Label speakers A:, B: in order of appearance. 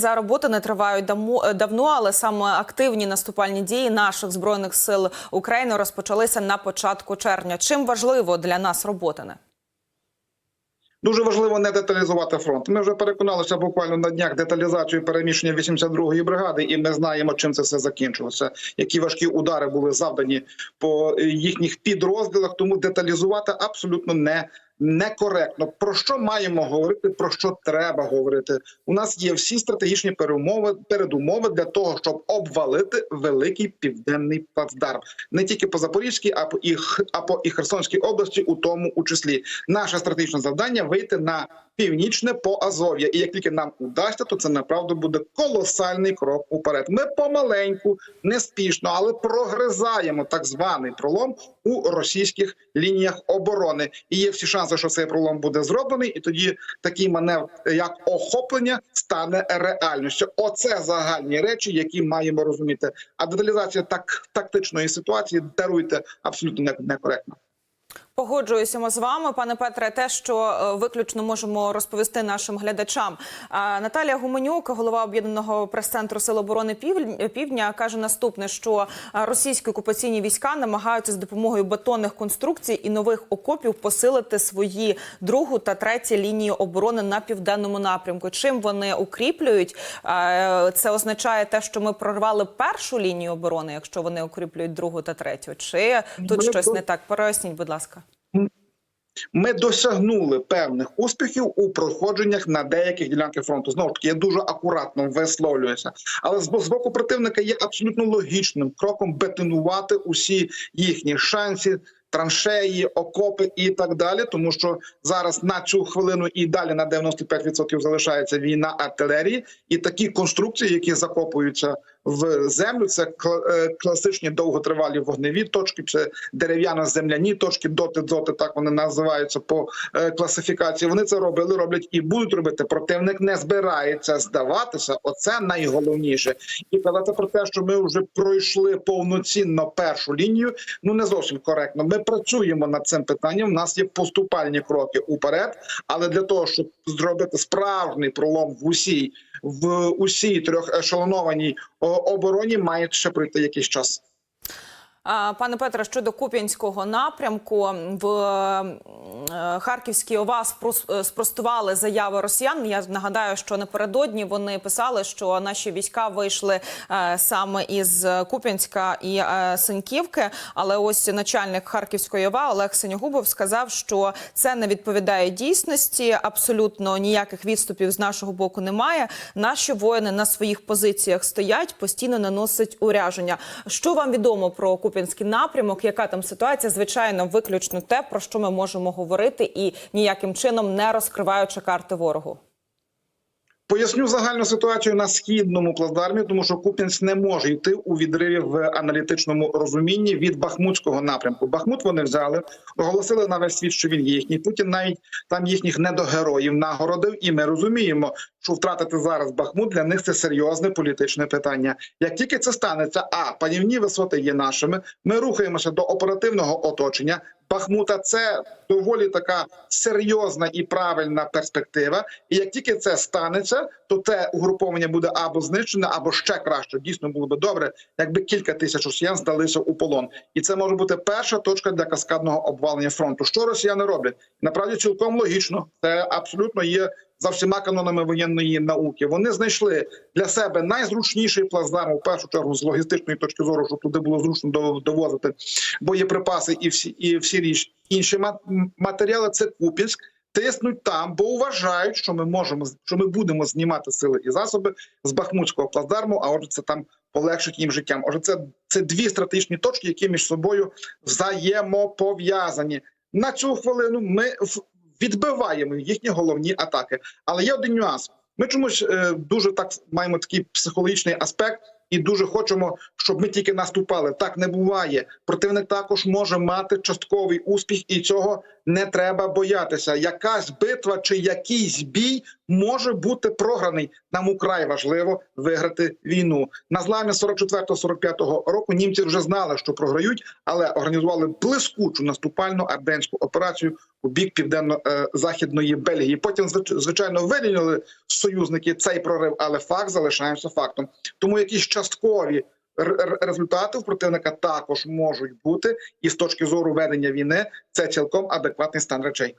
A: За роботи не тривають е, давно, але саме активні наступальні дії наших збройних сил України розпочалися на початку червня. Чим важливо для нас роботине?
B: Дуже важливо не деталізувати фронт. Ми вже переконалися буквально на днях деталізацію переміщення 82-ї бригади, і ми знаємо, чим це все закінчилося. Які важкі удари були завдані по е, їхніх підрозділах. Тому деталізувати абсолютно не. Некоректно про що маємо говорити, про що треба говорити. У нас є всі стратегічні перемови передумови для того, щоб обвалити великий південний плацдарм, не тільки по Запорізькій, а по і а по і Херсонській області, у тому у числі. Наше стратегічне завдання вийти на північне по Азов'я. І як тільки нам удасться, то це направду буде колосальний крок уперед. Ми помаленьку, неспішно, але прогризаємо так званий пролом у російських лініях оборони. І є всі шанси, що цей пролом буде зроблений, і тоді такий маневр, як охоплення, стане реальністю. Оце загальні речі, які маємо розуміти. А деталізація так тактичної ситуації даруйте абсолютно не- некоректно.
A: Погоджуюся з вами, пане Петре. Те, що е, виключно можемо розповісти нашим глядачам. Наталія Гуменюк, голова об'єднаного прес-центру Сил оборони Півдня, каже наступне: що е, російські окупаційні війська намагаються з допомогою бетонних конструкцій і нових окопів посилити свої другу та третю лінії оборони на південному напрямку. Чим вони укріплюють? Е, Це означає те, що ми прорвали першу лінію оборони, якщо вони укріплюють другу та третю. Чи тут щось не так? Поясніть, будь ласка.
B: Ми досягнули певних успіхів у проходженнях на деяких ділянках фронту. Знову ж таки, я дуже акуратно висловлююся, але з боку противника є абсолютно логічним кроком бетонувати усі їхні шанси. Траншеї, окопи і так далі, тому що зараз на цю хвилину і далі на 95% залишається війна артилерії, і такі конструкції, які закопуються в землю, це е, класичні довготривалі вогневі точки, це дерев'яно-земляні точки, доти дзоти, так вони називаються по е, класифікації. Вони це робили, роблять і будуть робити. Противник не збирається здаватися. Оце найголовніше. І казати про те, що ми вже пройшли повноцінно першу лінію. Ну не зовсім коректно. Ми працюємо над цим питанням. У нас є поступальні кроки уперед, але для того, щоб зробити справжній пролом в усій в усій трьохешелонованій о, обороні, має ще пройти якийсь час.
A: Пане Петре, щодо Куп'янського напрямку в е, Харківській ОВА е, спростували заяви росіян. Я нагадаю, що напередодні вони писали, що наші війська вийшли е, саме із Куп'янська і Синьківки. Але ось начальник Харківської ОВА Олег Синьогубов сказав, що це не відповідає дійсності. Абсолютно ніяких відступів з нашого боку немає. Наші воїни на своїх позиціях стоять, постійно наносять уряження. Що вам відомо про Куп'янський напрямок? Яка там ситуація? Звичайно, виключно те, про що ми можемо говорити, і ніяким чином не розкриваючи карти ворогу.
B: Поясню загальну ситуацію на східному плацдармі, тому що Куп'янськ не може йти у відриві в аналітичному розумінні від Бахмутського напрямку. Бахмут вони взяли, оголосили на весь світ, що він їхній. Путін навіть там їхніх недогероїв нагородив, і ми розуміємо, що втратити зараз Бахмут для них це серйозне політичне питання. Як тільки це станеться, а панівні висоти є нашими. Ми рухаємося до оперативного оточення. Бахмута це доволі така серйозна і правильна перспектива. І як тільки це станеться, то те угруповання буде або знищене, або ще краще. Дійсно було би добре, якби кілька тисяч росіян здалися у полон. І це може бути перша точка для каскадного обвалення фронту. Що росіяни роблять? Направді цілком логічно. Це абсолютно є за всіма канонами воєнної науки. Вони знайшли для себе найзручніший плацдарм, у першу чергу з логістичної точки зору, щоб туди було зручно довозити боєприпаси і всі і всі річ інші матеріали. Це Купінськ. Тиснуть там, бо вважають, що ми можемо що ми будемо знімати сили і засоби з Бахмутського плацдарму. А отже, це там полегшить їм життям. Отже, це, це дві стратегічні точки, які між собою взаємопов'язані. На цю хвилину ми відбиваємо їхні головні атаки. Але є один нюанс. Ми чомусь е, дуже так маємо такий психологічний аспект. І дуже хочемо, щоб ми тільки наступали. Так не буває. Противник також може мати частковий успіх, і цього не треба боятися. Якась битва чи якийсь бій може бути програний. Нам украй важливо виграти війну. На зламі 44-45 року німці вже знали, що програють, але організували блискучу наступальну арденську операцію у бік південно-західної Бельгії. Потім, звич- звичайно, вирівняли союзники цей прорив, але факт залишається фактом. Тому якісь часткові результати в противника також можуть бути, і з точки зору ведення війни це цілком адекватний стан речей.